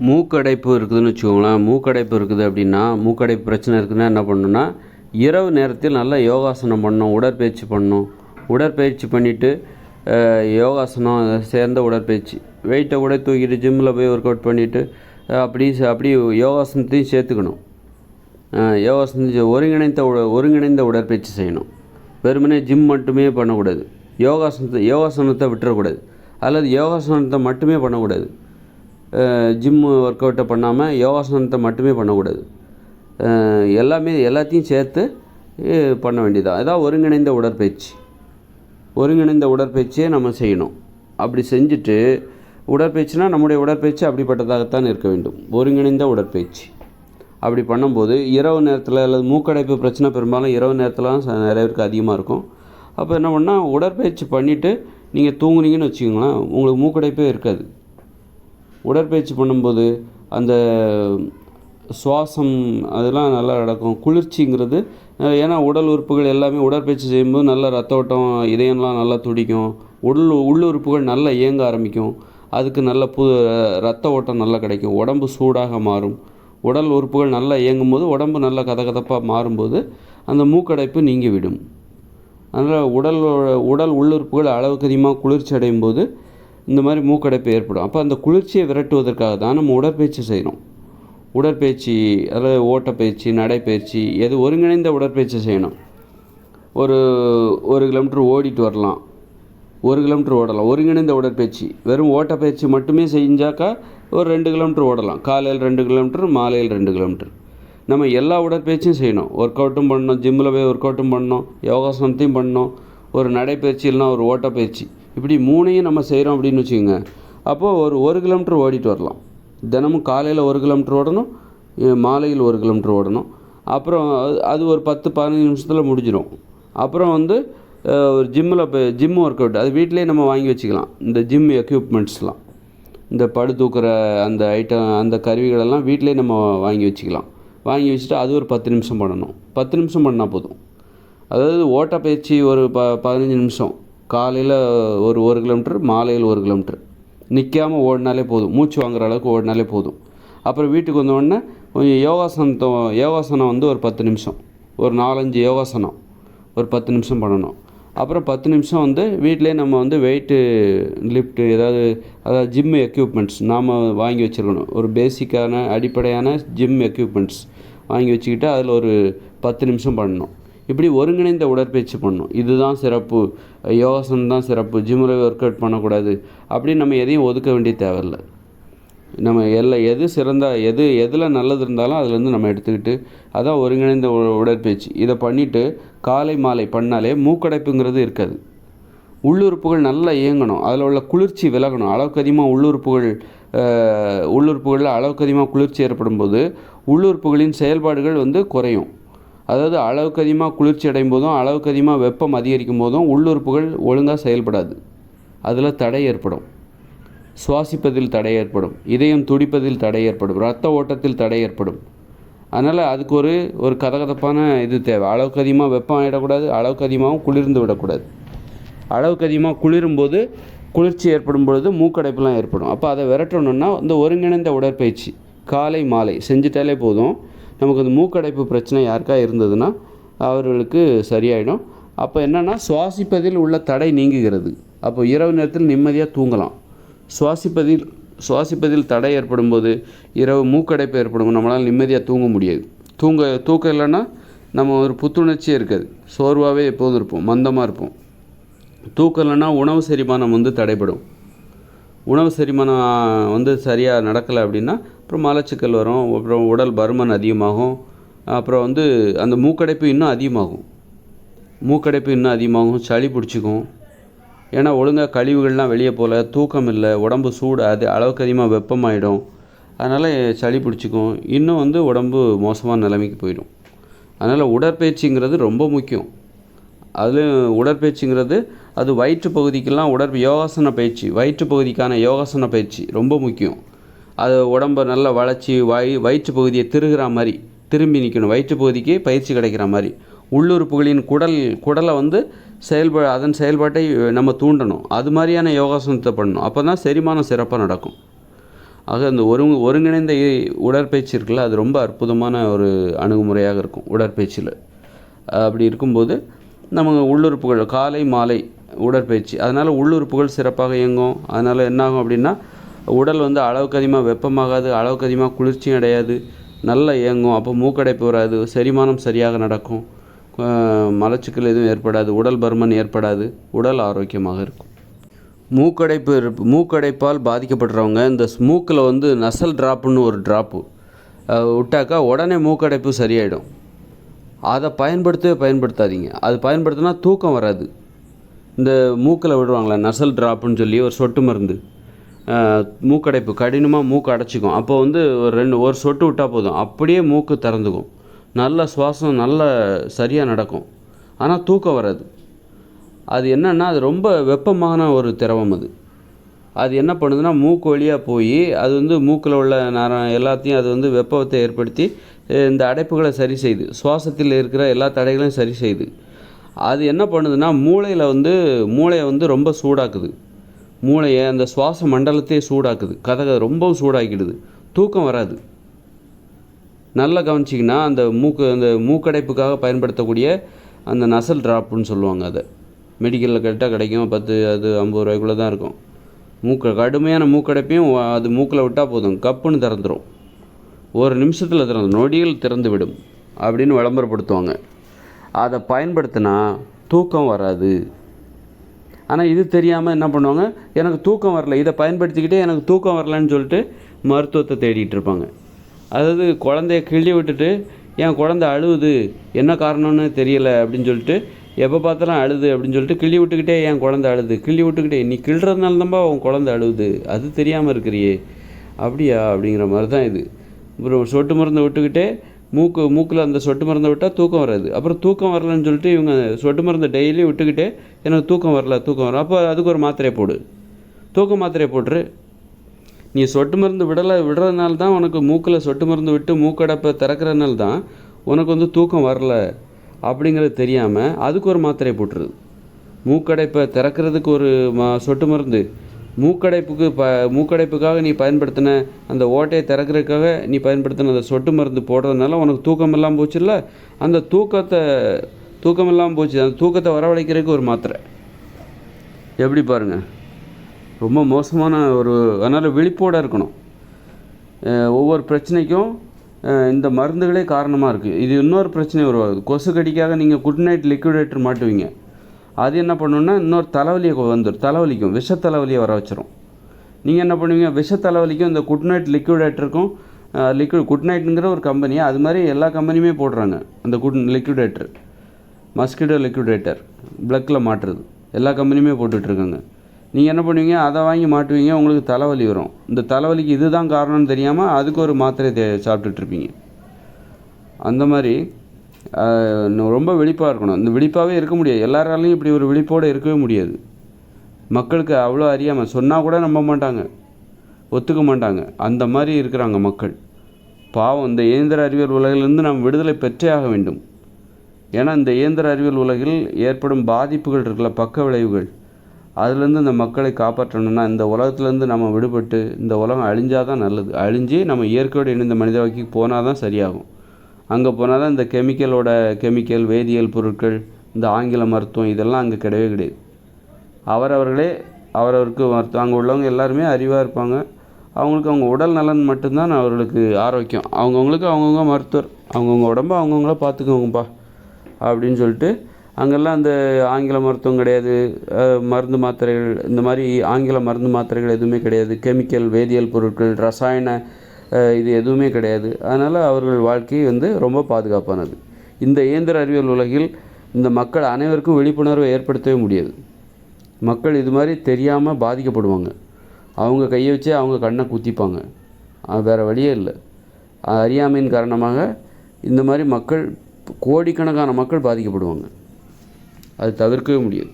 மூக்கடைப்பு இருக்குதுன்னு வச்சுக்கோங்களேன். மூக்கடைப்பு இருக்குது அப்படின்னா மூக்கடைப்பு பிரச்சனை இருக்குதுன்னா என்ன பண்ணணும்னா இரவு நேரத்தில் நல்லா யோகாசனம் பண்ணணும் உடற்பயிற்சி பண்ணணும் உடற்பயிற்சி பண்ணிவிட்டு யோகாசனம் சேர்ந்த உடற்பயிற்சி. வெயிட்டை கூட தூக்கிட்டு ஜிம்மில் போய் ஒர்க் அவுட் பண்ணிவிட்டு அப்படி அப்படி யோகாசனத்தையும் சேர்த்துக்கணும். அஹ் யோகாசனம் ஒருங்கிணைந்த உட- ஒருங்கிணைந்த உடற்பயிற்சி செய்யணும். வெறுமனே ஜிம் மட்டுமே பண்ணக்கூடாது. யோகாசனத்தை யோகாசனத்தை விட்டுறக்கூடாது. அல்லது யோகாசனத்தை மட்டுமே பண்ணக்கூடாது. ஜிம் ஒர்க் அவுட்டை பண்ணாமல் யோகாசனத்தை மட்டுமே பண்ணக்கூடாது. எல்லாமே எல்லாத்தையும் சேர்த்து பண்ண வேண்டியதான் அதான் ஒருங்கிணைந்த உடற்பயிற்சி. ஒருங்கிணைந்த உடற்பயிற்சியை நம்ம செய்யணும். அப்படி செஞ்சுட்டு உடற்பயிற்சினா நம்முடைய உடற்பயிற்சி அப்படிப்பட்டதாகத்தான் இருக்க வேண்டும். ஒருங்கிணைந்த உடற்பயிற்சி. அப்படி பண்ணும்போது இரவு நேரத்தில் அல்லது மூக்கடைப்பு பிரச்சனை பெரும்பாலும் இரவு நேரத்தில் நிறைய பேருக்கு அதிகமாக இருக்கும். அப்போ என்ன பண்ணால் உடற்பயிற்சி பண்ணிவிட்டு நீங்கள் தூங்குனீங்கன்னு வச்சுக்கோங்களேன் உங்களுக்கு மூக்கடைப்பே இருக்காது. உடற்பயிற்சி பண்ணும்போது அந்த சுவாசம் அதெல்லாம் நல்லா நடக்கும். குளிர்ச்சிங்கிறது ஏன்னா உடல் உறுப்புகள் எல்லாமே உடற்பயிற்சி செய்யும்போது நல்ல ரத்த ஓட்டம் இதயம்லாம் நல்லா துடிக்கும். உடல் உள்ளுறுப்புகள் நல்லா இயங்க ஆரம்பிக்கும். அதுக்கு நல்ல புது ரத்த ஓட்டம் நல்லா கிடைக்கும். உடம்பு சூடாக மாறும். உடல் உறுப்புகள் நல்லா இயங்கும் போது உடம்பு நல்லா கதகதப்பாக மாறும்போது அந்த மூக்கடைப்பு நீங்கிவிடும். அதனால் உடல் உடல் உள்ளுறுப்புகள் அளவுக்கு அதிகமாக குளிர்ச்சி அடையும் போது இந்த மாதிரி மூக்கடைப்பு ஏற்படும். அப்போ அந்த குளிர்ச்சியை விரட்டுவதற்காக தான் நம்ம உடற்பயிற்சி செய்கிறோம் உடற்பயிற்சி அதாவது ஓட்டப்பயிற்சி நடைப்பயிற்சி எது ஒருங்கிணைந்த உடற்பயிற்சி செய்யணும். ஒரு ஒரு கிலோமீட்டர் ஓடிட்டு வரலாம். ஒரு கிலோமீட்டர் ஓடலாம். ஒருங்கிணைந்த உடற்பயிற்சி. வெறும் ஓட்டப்பயிற்சி மட்டுமே செஞ்சாக்கா ஒரு ரெண்டு கிலோமீட்டர் ஓடலாம். காலையில் ரெண்டு கிலோமீட்டர் மாலையில் ரெண்டு கிலோமீட்டர் நம்ம எல்லா உடற்பயிற்சியும் செய்யணும். ஒர்க் அவுட்டும் பண்ணணும். ஜிம்மில் போய் ஒர்க் அவுட்டும் பண்ணணும். யோகாசனத்தையும் பண்ணணும். ஒரு நடைப்பயிற்சி இல்லைனா ஒரு ஓட்டப்பயிற்சி. இப்படி மூணையும் நம்ம செய்கிறோம் அப்படின்னு வச்சுக்கோங்க. அப்போது ஒரு ஒரு கிலோமீட்டர் ஓடிட்டு வரலாம். தினமும் காலையில் ஒரு கிலோமீட்டர் ஓடணும் மாலையில் ஒரு கிலோமீட்டர் ஓடணும். அப்புறம் அது- அது ஒரு பத்து பதினஞ்சு நிமிஷத்தில் முடிஞ்சிடும் அப்புறம் வந்து ஒரு ஜிம்மில் இப்போ ஜிம் ஒர்க் அவுட் அது வீட்டிலேயே நம்ம வாங்கி வச்சுக்கலாம். இந்த ஜிம் எக்யூப்மெண்ட்ஸ்லாம் இந்த படு தூக்குற அந்த ஐட்டம் அந்த கருவிகளெல்லாம் வீட்டிலேயே நம்ம வாங்கி வச்சுக்கலாம். வாங்கி வச்சுட்டு அது ஒரு பத்து நிமிஷம் பண்ணணும். பத்து நிமிஷம் பண்ணால் போதும். அதாவது ஓட்டப்பயிற்சி ஒரு ப பதினஞ்சு நிமிஷம். காலையில் ஒரு ஒரு கிலோமீட்டர் மாலையில் ஒரு கிலோமீட்டர். நிற்காம ஓடினாலே போதும். மூச்சு வாங்குற அளவுக்கு ஓடினாலே போதும். அப்புறம் வீட்டுக்கு வந்தோடனே கொஞ்சம் யோகாசனத்தை யோகாசனம் வந்து ஒரு பத்து நிமிஷம். ஒரு நாலஞ்சு யோகாசனம். ஒரு பத்து நிமிஷம் பண்ணணும். அப்புறம் பத்து நிமிஷம் வந்து வீட்டிலே நம்ம வந்து வெயிட்டு லிஃப்ட்டு ஏதாவது அதாவது ஜிம் எக்யூப்மெண்ட்ஸ் நாம் வாங்கி வச்சுருக்கணும். ஒரு பேசிக்கான அடிப்படையான ஜிம் எக்யூப்மெண்ட்ஸ் வாங்கி வச்சுக்கிட்டு அதில் ஒரு பத்து நிமிஷம் பண்ணணும். இப்படி ஒருங்கிணைந்த உடற்பயிற்சி பண்ணணும். இதுதான் சிறப்பு. யோகாசனம் தான் சிறப்பு. ஜிம்மில் ஒர்க் அவுட் பண்ணக்கூடாது. அப்படின்னு நம்ம எதையும் ஒதுக்க வேண்டிய தேவையில்லை. நம்ம எல்லா எது சிறந்த எது எதில் நல்லது இருந்தாலும் அதுலேருந்து நம்ம எடுத்துக்கிட்டு அதான் ஒருங்கிணைந்த உ- உடற்பயிற்சி. இதை பண்ணிவிட்டு காலை மாலை பண்ணாலே மூக்கடைப்புங்கிறது இருக்காது. உள்ளுறுப்புகள் நல்லா இயங்கணும். அதில் உள்ள குளிர்ச்சி விலகணும். அளவுக்கு அதிகமாக உள்ளுறுப்புகள் உள்ளுறுப்புகளில் அளவுக்கு அதிகமாக குளிர்ச்சி ஏற்படும் போது உள்ளுறுப்புகளின் செயல்பாடுகள் வந்து குறையும். அதாவது அளவுக்கு அதிகமாக குளிர்ச்சி அடையும் போதும் அளவுக்கு அதிகமாக வெப்பம் அதிகரிக்கும் போதும் உள்ளுறுப்புகள் ஒழுங்காக செயல்படாது. அதில் தடை ஏற்படும். சுவாசிப்பதில் தடை ஏற்படும். இதயம் துடிப்பதில் தடை ஏற்படும். ரத்த ஓட்டத்தில் தடை ஏற்படும். அதனால் அதுக்கு ஒரு ஒரு கதகதப்பான இது தேவை. அளவுக்கு அதிகமாக வெப்பம் ஆகிடக்கூடாது அளவுக்கு அதிகமாகவும் குளிர்ந்து விடக்கூடாது. அளவுக்கு அதிகமாக குளிரும்போது குளிர்ச்சி ஏற்படும் பொழுது மூக்கடைப்புலாம் ஏற்படும். அப்போ அதை விரட்டணுன்னா இந்த ஒருங்கிணைந்த உடற்பயிற்சி காலை மாலை செஞ்சுட்டாலே போதும். நமக்கு அந்த மூக்கடைப்பு பிரச்சனை யாருக்கா இருந்ததுன்னா அவர்களுக்கு சரியாயிடும். அப்போ என்னென்னா சுவாசிப்பதில் உள்ள தடை நீங்குகிறது. அப்போ இரவு நேரத்தில் நிம்மதியாக தூங்கலாம். சுவாசிப்பதில் சுவாசிப்பதில் தடை ஏற்படும் போது இரவு மூக்கடைப்பு ஏற்படும் நம்மளால் நிம்மதியாக தூங்க முடியாது. தூங்க தூக்கம் இல்லைன்னா நம்ம ஒரு புத்துணர்ச்சியே இருக்காது. சோர்வாகவே எப்போதும் இருப்போம் மந்தமாக இருப்போம். தூக்கம் இல்லைன்னா உணவு செரிமானம் வந்து தடைபடும். உணவு செரிமானம் வந்து சரியாக நடக்கலை அப்படின்னா அப்புறம் மலச்சிக்கல் வரும் அப்புறம் உடல் பருமன் அதிகமாகும் அப்புறம் வந்து அந்த மூக்கடைப்பு இன்னும் அதிகமாகும். மூக்கடைப்பு இன்னும் அதிகமாகும் சளி பிடிச்சிக்கும். ஏன்னா ஒழுங்காக கழிவுகள்லாம் வெளியே போகல தூக்கம் இல்லை உடம்பு சூடு அது அளவுக்கு அதிகமாக வெப்பமாயிடும். அதனால் சளி பிடிச்சிக்கும். இன்னும் வந்து உடம்பு மோசமான நிலைமைக்கு போயிடும். அதனால் உடற்பயிற்சிங்கிறது ரொம்ப முக்கியம். அதுலேயும் உடற்பயிற்சிங்கிறது அது வயிற்று பகுதிக்கெல்லாம் உடற் யோகாசன பயிற்சி வயிற்று பகுதிக்கான யோகாசன பயிற்சி ரொம்ப முக்கியம். அது உடம்பை நல்லா வளைச்சி வயி வயிற்று பகுதியை திருகிற மாதிரி திரும்பி நிற்கணும் வயிற்று பகுதிக்கு பயிற்சி கிடைக்கிற மாதிரி. உள்ளுறுப்புகளின் குடல் குடலை வந்து செயல்பா அதன் செயல்பாட்டை நம்ம தூண்டணும். அது மாதிரியான யோகாசனத்தை பண்ணணும். அப்போ தான் செரிமானம் சிறப்பாக நடக்கும். ஆக அந்த ஒரு ஒருங்கிணைந்த உடற்பயிற்சி இருக்குல்ல அது ரொம்ப அற்புதமான ஒரு அணுகுமுறையாக இருக்கும் உடற்பயிற்சியில். அப்படி இருக்கும்போது நம்ம உள்ளுறுப்புகள் காலை மாலை உடற்பயிற்சி. அதனால் உள்ளுறுப்புகள் சிறப்பாக இயங்கும். அதனால் என்னாகும் அப்படின்னா உடல் வந்து அளவுக்கு அதிகமாக வெப்பமாகாது அளவுக்கு அதிகமாக குளிர்ச்சியும் அடையாது நல்லா இயங்கும். அப்போ மூக்கடைப்பு வராது செரிமானம் சரியாக நடக்கும். மலச்சிக்கல் எதுவும் ஏற்படாது உடல் பருமன் ஏற்படாது உடல் ஆரோக்கியமாக இருக்கும். மூக்கடைப்பு இருப்- மூக்கடைப்பால் பாதிக்கப்படுறவங்க இந்த மூக்கில் வந்து நசல் ட்ராப்புன்னு ஒரு ட்ராப்பு. விட்டாக்கா உடனே மூக்கடைப்பு சரியாயிடும். அதை பயன்படுத்தவே பயன்படுத்தாதீங்க. அது பயன்படுத்தினா தூக்கம் வராது. இந்த மூக்கில் விடுவாங்களே நசல் ட்ராப்புன்னு சொல்லி ஒரு சொட்டு மருந்து. மூக்கடைப்பு கடினமாக மூக்கு அடைச்சிக்கும். அப்போ வந்து ஒரு ரெண்டு ஒரு சொட்டு விட்டால் போதும். அப்படியே மூக்கு திறந்துக்கும். நல்ல சுவாசம் நல்ல சரியாக நடக்கும். ஆனால் தூக்கம் வராது. அது என்னென்னா அது ரொம்ப வெப்பமான ஒரு திரவம் அது. அது என்ன பண்ணுதுன்னா மூக்கு வழியாக போய் அது வந்து மூக்கில் உள்ள நரம் எல்லாத்தையும் அது வந்து வெப்பத்தை ஏற்படுத்தி இந்த அடைப்புகளை சரி செய்யுது சுவாசத்தில் இருக்கிற எல்லா தடைகளையும் சரி செய்யுது அது என்ன பண்ணுதுன்னா மூளையில் வந்து மூளையை வந்து ரொம்ப சூடாக்குது. மூளையை அந்த சுவாச மண்டலத்தையே சூடாக்குது. கதக ரொம்பவும் சூடாக்கிடுது. தூக்கம் வராது. நல்லா கவனிச்சிங்கன்னா அந்த மூக்கு அந்த மூக்கடைப்புக்காக பயன்படுத்தக்கூடிய அந்த நசல் ட்ராப்புன்னு சொல்லுவாங்க அதை. மெடிக்கலில் கேட்டால் கிடைக்கும். பத்து அது ஐம்பது ரூபாய்க்குள்ளே தான் இருக்கும். மூக்க கடுமையான மூக்கடைப்பையும் அது மூக்கில் விட்டால் போதும். கப்புன்னு திறந்துடும் ஒரு நிமிஷத்தில் திறந்து நொடியில் திறந்து விடும் அப்படின்னு விளம்பரப்படுத்துவாங்க. அதை பயன்படுத்தினா தூக்கம் வராது. ஆனால் இது தெரியாமல் என்ன பண்ணுவாங்க? எனக்கு தூக்கம் வரல. இதை பயன்படுத்திக்கிட்டே எனக்கு தூக்கம் வரலன்னு சொல்லிட்டு மருத்துவத்தை தேடிட்டு இருப்பாங்க. அதாவது குழந்தைய கிள்ளி விட்டுட்டு என் குழந்தை அழுவுது. என்ன காரணம்னு தெரியலை அப்படின்னு சொல்லிட்டு எப்போ பார்த்தாலும் அழுது அப்படின்னு சொல்லிட்டு கிள்ளி விட்டுக்கிட்டே என் குழந்தை அழுது. கிள்ளி விட்டுக்கிட்டே நீ கிள்றதுனால தான்ப்பா உன் குழந்தை அழுகுது அது தெரியாமல் இருக்கிறியே. அப்படியா? அப்படிங்கிற மாதிரி தான் இது. அப்புறம் சொட்டு மருந்தை விட்டுக்கிட்டே மூக்கு மூக்கில் அந்த சொட்டு மருந்தை விட்டால் தூக்கம் வராது. அப்புறம் தூக்கம் வரலன்னு சொல்லிட்டு இவங்க சொட்டு மருந்தை டெய்லி விட்டுக்கிட்டே எனக்கு தூக்கம் வரல தூக்கம் வரல. அப்போ அதுக்கு ஒரு மாத்திரையை போடு. தூக்க மாத்திரையை போட்டுரு. நீ சொட்டு மருந்து விடலை விடுறதுனால தான் உனக்கு மூக்கில் சொட்டு மருந்து விட்டு மூக்கடைப்பை திறக்கிறதுனால தான் உனக்கு வந்து தூக்கம் வரல அப்படிங்கிறது தெரியாமல் அதுக்கு ஒரு மாத்திரையை போட்டுருது மூக்கடைப்பை திறக்கிறதுக்கு ஒரு மா சொட்டு மருந்து. மூக்கடைப்புக்கு ப மூக்கடைப்புக்காக நீ பயன்படுத்தின அந்த ஓட்டையை திறக்கிறதுக்காக நீ பயன்படுத்தின அந்த சொட்டு மருந்து போடுறதுனால உனக்கு தூக்கம் இல்லாமல் போச்சுல்ல? அந்த தூக்கத்தை தூக்கம் இல்லாமல் போச்சு. அந்த தூக்கத்தை வரவழைக்கிறதுக்கு ஒரு மாத்திரை. எப்படி பாருங்க? ரொம்ப மோசமான ஒரு அதனால் விழிப்போடு இருக்கணும். ஒவ்வொரு பிரச்சனைக்கும் இந்த மருந்துகளே காரணமாக இருக்குது இது இன்னொரு பிரச்சனை உருவாகுது. கொசு கடிக்காக நீங்கள் குட் நைட் லிக்விடேட்டர் மாட்டுவீங்க. அது என்ன பண்ணுன்னா இன்னொரு தலைவலியை வந்துடும் தலைவலிக்கும். விஷ தலைவலியை வர வச்சிரும். நீங்கள் என்ன பண்ணுவீங்க? விஷ தலைவலிக்கும் இந்த குட் நைட் லிக்விடேட்டருக்கும் லிக்விட் குட் நைட்டுங்கிற ஒரு கம்பெனி அது மாதிரி எல்லா கம்பெனியுமே போடுறாங்க. அந்த குட் லிக்விடேட்டர் மஸ்கிட்டோ லிக்விடேட்டர் ப்ளக்கில் மாட்டுறது. எல்லா கம்பெனியுமே போட்டுட்ருக்காங்க. நீங்கள் என்ன பண்ணுவீங்க? அதை வாங்கி மாட்டுவீங்க. உங்களுக்கு தலைவலி வரும். இந்த தலைவலிக்கு இதுதான் காரணம்னு தெரியாமல் அதுக்கு ஒரு மாத்திரை தே சாப்பிட்டுட்ருப்பீங்க. அந்த மாதிரி ரொம்ப விழிப்பாக இருக்கணும். இந்த விழிப்பாகவே இருக்க முடியாது. எல்லாராலையும் இப்படி ஒரு விழிப்போடு இருக்கவே முடியாது. மக்களுக்கு அவ்வளோ அறியாமல் சொன்னால் கூட நம்ப மாட்டாங்க. ஒத்துக்க மாட்டாங்க. அந்த மாதிரி இருக்கிறாங்க மக்கள். பாவம் இந்த இயந்திர அறிவியல் உலகிலிருந்து நாம் விடுதலை பெற்றே ஆக வேண்டும். ஏன்னா இந்த இயந்திர அறிவியல் உலகில் ஏற்படும் பாதிப்புகள் இருக்குல்ல பக்க விளைவுகள். அதுலேருந்து இந்த மக்களை காப்பாற்றணும்னா இந்த உலகத்துலேருந்து நம்ம விடுபட்டு இந்த உலகம் அழிஞ்சாதான் நல்லது. அழிஞ்சு நம்ம இயற்கையோடு இணைந்த மனித வகைக்கு போனால் தான் சரியாகும். அங்கே போனால் தான் இந்த கெமிக்கலோட கெமிக்கல் வேதியியல் பொருட்கள் இந்த ஆங்கில மருத்துவம் இதெல்லாம் அங்கே கிடையவே கிடையாது. அவரவர்களே அவரவருக்கு மருத்துவம் அங்கே உள்ளவங்க எல்லாருமே அறிவாக இருப்பாங்க. அவங்களுக்கு அவங்க உடல் நலன் மட்டும்தான் அவர்களுக்கு ஆரோக்கியம். அவங்கவுங்களுக்கு அவங்கவுங்க மருத்துவர். அவங்கவுங்க உடம்ப அவங்கவுங்கள பார்த்துக்கோங்கப்பா அப்படின்னு சொல்லிட்டு அங்கெல்லாம் அந்த ஆங்கில மருத்துவம் கிடையாது. மருந்து மாத்திரைகள் இந்த மாதிரி ஆங்கில மருந்து மாத்திரைகள் எதுவுமே கிடையாது. கெமிக்கல் வேதியியல் பொருட்கள் ரசாயன இது எதுவுமே கிடையாது. அதனால் அவர்கள் வாழ்க்கை வந்து ரொம்ப பாதுகாப்பானது. இந்த இயந்திர அறிவியல் உலகில் இந்த மக்கள் அனைவருக்கும் விழிப்புணர்வை ஏற்படுத்தவே முடியாது. மக்கள் இது மாதிரி தெரியாமல் பாதிக்கப்படுவாங்க. அவங்க கையை வச்சு அவங்க கண்ணை குத்திப்பாங்க. வேறு வழியே இல்லை. அறியாமையின் காரணமாக இந்த மாதிரி மக்கள் கோடிக்கணக்கான மக்கள் பாதிக்கப்படுவாங்க. அது தவிர்க்கவே முடியாது.